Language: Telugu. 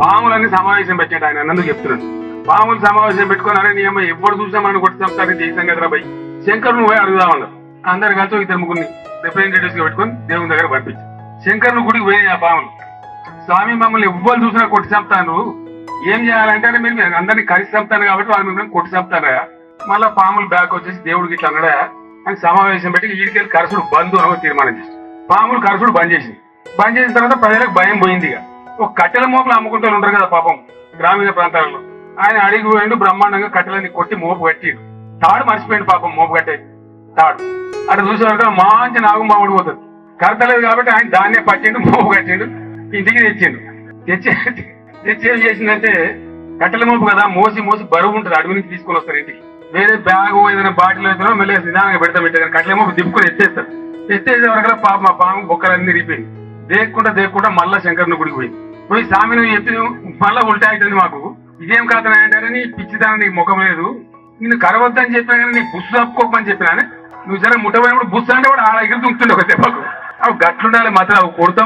పాములన్నీ సమావేశం పెట్టాడు ఆయన అన్నందుకు చెప్తున్నాడు. పాములు సమావేశం పెట్టుకుని అరే నీ అమ్మ ఎప్పుడు చూసినా మనం కొట్టి చంపుతారని చేసాం కదరా భయ్? శంకర్ పోయి అడుగుదా ఉన్నారు అందరు కలిసి ఇద్దరు ముగ్గురిని రిప్రజెంటేటివ్స్గా పెట్టుకొని దేవుని దగ్గర పంపించే. శంకర్ను గుడికి పోయినాయి ఆ పాములు స్వామి మమ్మల్ని ఎవ్వరు చూసినా కొట్టి చంపుతాను ఏం చేయాలంటే మీరు అందరినీ కలిసి చంపుతాను కాబట్టి వాళ్ళు మిమ్మల్ని కొట్టి చంపుతారా? మళ్ళా పాములు బ్యాక్ వచ్చేసి దేవుడికి ఇట్లా అన్నాడా? అని సమావేశం పెట్టి ఈడికెళ్ళి కరసుడు బంధు అని తీర్మానం చేసి పాములు కరసుడు బంద్ చేసింది. బంద్ చేసిన తర్వాత ప్రజలకు భయం పోయింది ఇక. ఒక కట్టెల మోపులు అమ్ముకుంటూ ఉంటారు కదా పాపం గ్రామీణ ప్రాంతాలలో. ఆయన అడిగి పోయిండు బ్రహ్మాండంగా కట్టెలని కొట్టి మోపు కట్టిండు. తాడు మర్చిపోయిండు పాపం మోపు కట్టే తాడు. అటు చూసేవారు మంచి నాగుమాముడు పోతుంది కడతలేదు కాబట్టి ఆయన దాన్నే పట్టిండు మోపు కట్టిండు ఇంటికి తెచ్చిండు. తెచ్చి తెచ్చి ఏం చేసిందంటే కట్టెల మోపు కదా మోసి మోసి బరువు ఉంటుంది అడవి నుంచి తీసుకొని వస్తారు ఇంటికి. వేరే బ్యాగ్ ఏదైనా బాటిల్ ఏదైనా మళ్ళీ నిదానంగా పెడతా పెట్టే కట్టెల మోపు దిప్పుకొని ఎత్తేస్తారు. ఎత్తేసే వరకు పాప మా పాము బొక్కలన్నీ రిపోయింది దేక్కుంటా దేక్కుంటా మళ్ళా శంకర్ని గుడికి పోయింది. పోయి స్వామి నువ్వు చెప్పి మళ్ళా ఉల్టా అవుతుంది మాకు. ఇదేం కథ అంటే నీ పిచ్చిదాని నీకు ముఖం లేదు. నిన్ను కరవద్దని చెప్పినా కానీ నీ బుస్సు తప్పుకోకమని చెప్పినా నువ్వు సరే ముట్టబోయినప్పుడు బుస్సు అంటే కూడా ఆ దగ్గర దుంకుతుండే ఒక దెబ్బకు. అవి గట్లుండాలి మాత్రం అవి కొడతాం.